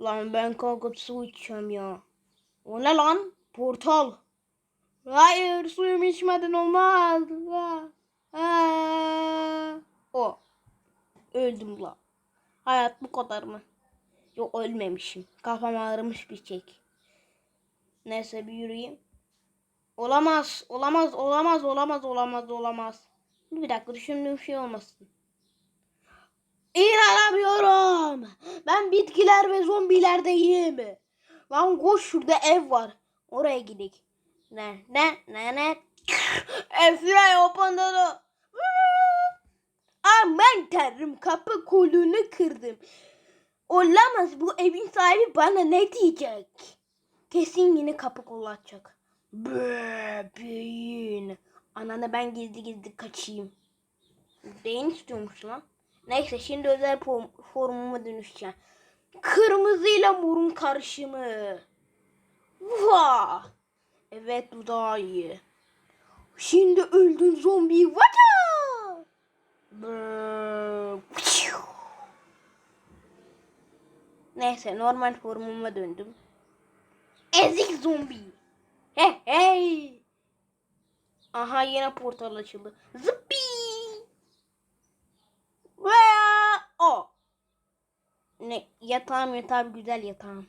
Lan ben kalkıp su içeceğim ya. O ne lan? Portal. Hayır suyumu içmeden olmaz. Ha. Ha. O. Öldüm la. Hayat bu kadar mı? Yok ölmemişim. Kafam ağrımış bir çek. Neyse bir yürüyeyim. Olamaz, olamaz, olamaz, olamaz, olamaz, olamaz. Bir dakika düşündüğüm şey olmasın. Ben bitkiler ve zombilerdeyim. Lan koş şurada ev var. Oraya gidelim. Ne ne ne ne. Efre open the door. Aman tanrım kapı kolunu kırdım. Olamaz bu evin sahibi bana ne diyecek? Kesin yine kapı kolu açacak. Bebeğin. Ananı ben gizli gizli kaçayım. Beyin istiyormuş lan. Neyse şimdi özel form, formuma dönüşeceğim. Kırmızıyla morun karışımı. Vah. Evet bu daha iyi. Şimdi öldün zombi. Vata. Neyse normal formuma döndüm. Ezik zombi. Hey hey. Aha yine portal açıldı. Zıppi. Veya o. Ne yatağım yatağım güzel yatağım.